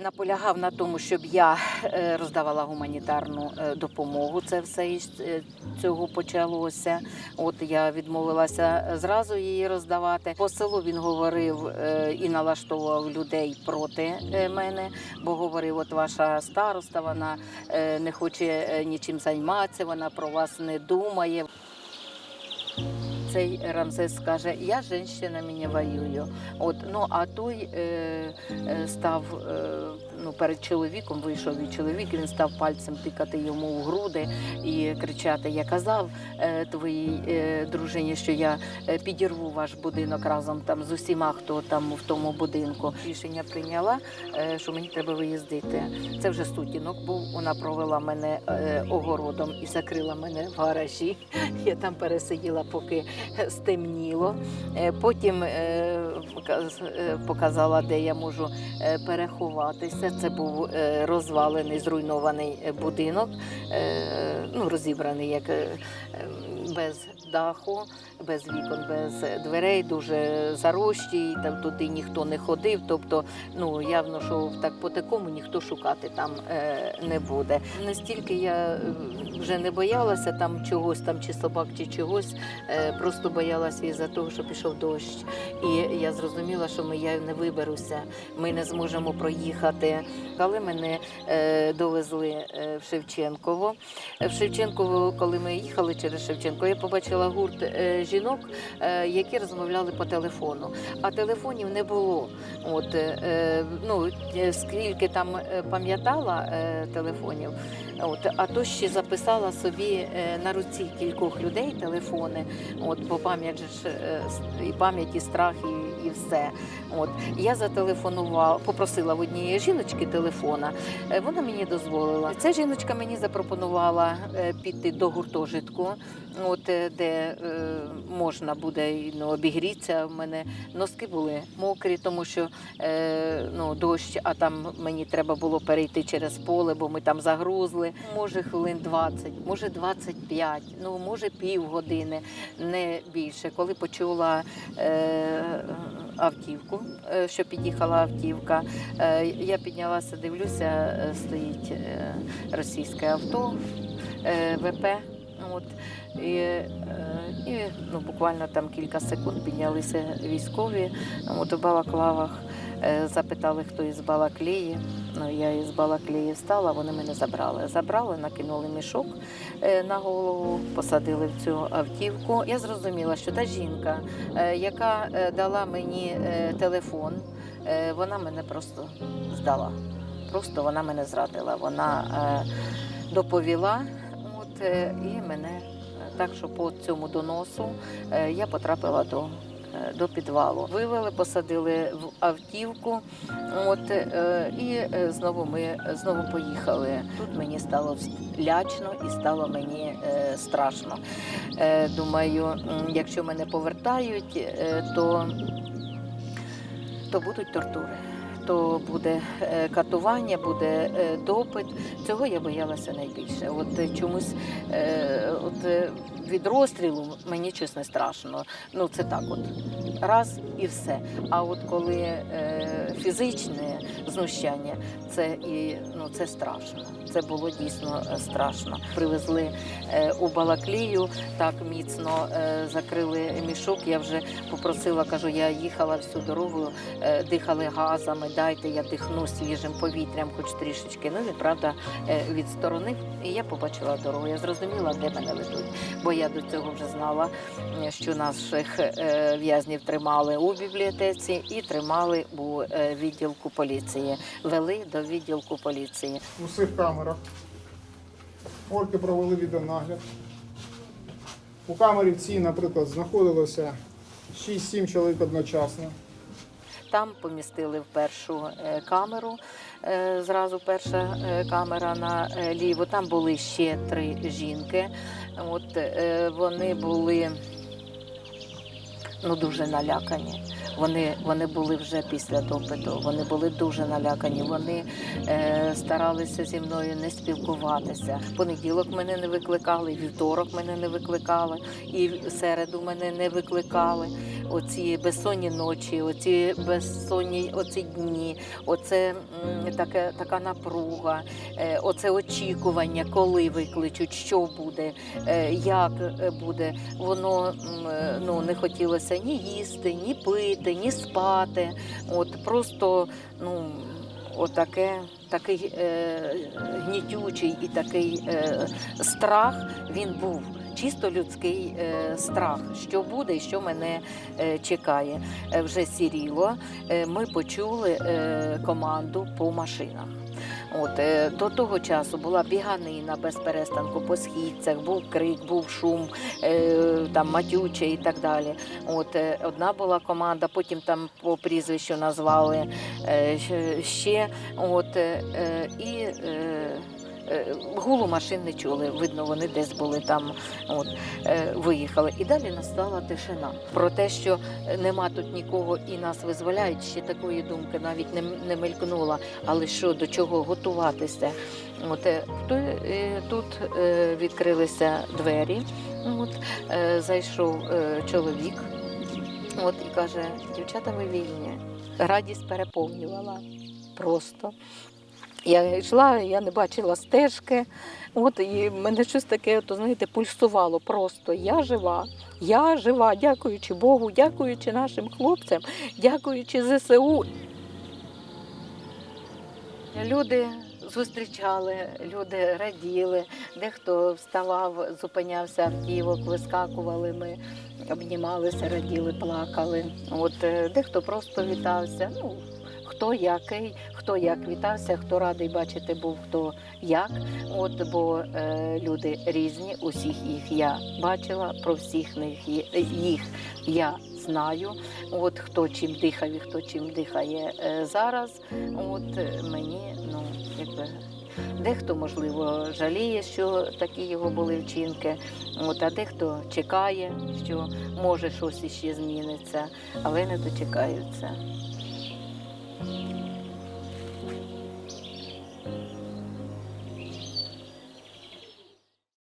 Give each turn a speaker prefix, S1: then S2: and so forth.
S1: наполягав на тому, щоб я е, роздавала гуманітарну е, допомогу. Це все із е, цього почалося. От я відмовилася зразу її роздавати. По селу він говорив і налаштовував людей проти мене, бо говорив, от ваша староста, вона не хоче нічим займатися, вона про вас не думає. Цей Рамзес каже, я женщина, не воюю. От, ну, а той е, е, став е, ну, перед чоловіком, вийшов і чоловік, він став пальцем тикати йому в груди і кричати: Я казав е, твоїй е, дружині, що я е, підірву ваш будинок разом там з усіма, хто там в тому будинку. Рішення прийняла, е, що мені треба виїздити. Це вже сутінок був. Вона провела мене е, огородом і закрила мене в гаражі. Я там пересиділа, поки стемніло. Е, Потім е, е, показала, де я можу переховатися. Це був розвалений, зруйнований будинок, ну, розібраний як е, е, без даху, без вікон, без дверей, дуже зарощий, там туди ніхто не ходив. Тобто, ну явно, що так по такому ніхто шукати там е, не буде. Настільки я е, вже не боялася там чогось, там чи собак, чи чогось. Е, Просто боялася із-за того, що пішов дощ. І я зрозуміла, що ми я не виберуся, ми не зможемо проїхати. Але мене е, довезли е, в Шевченково. В Шевченково, коли ми їхали через Шевченко, я побачила гурт е, жінок, е, які розмовляли по телефону. А телефонів не було. От, е, ну, скільки там пам'ятала телефонів, от, а то ще записала собі на руці кількох людей телефони. От, бо пам'ять і пам'ять, і страх, і, і все. От я зателефонувала, попросила в однієї жіночки телефона. Вона мені дозволила. Ця жіночка мені запропонувала піти до гуртожитку, от де е, можна буде ну, обігрітися. У мене носки були мокрі, тому що е, ну, дощ, а там мені треба було перейти через поле, бо ми там загрузли. Може хвилин 20, може 25, ну може півгодини, не більше. Коли почула е, автівку, е, що під'їхала автівка, е, я піднялася, дивлюся, стоїть російське авто ВП. От, і, е, і ну, буквально там кілька секунд піднялися військові от, у балаклавах, е, запитали, хто із Балаклії. Ну, я із Балаклії встала, вони мене забрали. Забрали, накинули мішок е, на голову, посадили в цю автівку. Я зрозуміла, що та жінка, яка дала мені телефон, вона мене просто здала. Просто вона мене зрадила. Вона доповіла і мене е, так, що по цьому доносу е, я потрапила до. е, До підвалу вивели, посадили в автівку, от е, і е, знову ми знову поїхали. Тут мені стало лячно і стало мені е, страшно. Е, думаю, якщо мене повертають, е, то, то будуть тортури. То буде е, катування, буде е, допит. Цього я боялася найбільше. От е, чомусь от, від розстрілу мені чесно страшно. Ну це так, от раз і все. А от коли е, фізичне знущання, це і ну це страшно. Це було дійсно е, страшно. Привезли е, у Балаклію, так міцно е, закрили мішок. Я вже попросила, кажу, я їхала всю дорогу, е, дихали газами, дайте я дихну свіжим повітрям, хоч трішечки. Ну він правда е, відсторонив, і я побачила дорогу. Я зрозуміла, де мене ведуть. Бо я до цього вже знала, що наших е, в'язнів тримали у бібліотеці і тримали у е, відділку поліції. Вели до відділку поліції.
S2: У всіх камерах. Орки провели відеонагляд. У камері цій, наприклад, знаходилося 6-7 чоловік одночасно.
S1: Там помістили в першу е, камеру. е, Зразу перша е, камера наліво. Там були ще три жінки. От вони були ну, дуже налякані. Вони, вони були вже після допиту. Вони були дуже налякані. Вони е, старалися зі мною не спілкуватися. Понеділок мене не викликали, вівторок мене не викликали, і середу мене не викликали. Оці безсонні ночі, оці безсонні оці дні, оце таке, така напруга, е, оце очікування, коли викличуть, що буде, е, як е, буде. Воно ну, не хотілося ні їсти, ні пити, ні спати. От просто ну, отаке, такий е, гнітючий і такий е, страх він був. Чисто людський е, страх, що буде і що мене е, чекає. Е, вже сіріло. Ми почули команду по машинах. От до того часу була біганина без перестанку по східцях, був крик, був шум, там матюче і так далі. От одна була команда, потім там по прізвищу назвали ще. От і гулу машин не чули. Видно, вони десь були там. От е, виїхали. І далі настала тишина. Про те, що е, нема тут нікого і нас визволяють, ще такої думки навіть не, не мелькнула. Але що до чого готуватися? От е, е, тут е, відкрилися двері. От е, зайшов е, чоловік. От і каже: дівчата, ви вільні. Радість переповнювала просто. Я йшла, я не бачила стежки. От і мене щось таке, то знаєте, пульсувало просто. Я жива, я жива, дякуючи Богу, дякуючи нашим хлопцям, дякуючи ЗСУ. Люди зустрічали, люди раділи, дехто вставав, зупинявся автівок, вискакували ми, обнімалися, раділи, плакали. От е, дехто просто вітався. Ну, хто який, хто як вітався, хто радий бачити був, хто як. От бо е, люди різні, усіх їх я бачила, про всіх них їх я знаю. От хто чим дихав і хто чим дихає е, зараз. От мені, ну якби. Дехто, можливо, жаліє, що такі його були вчинки, от, а дехто чекає, що може щось іще зміниться, але не дочекаються. Thank you.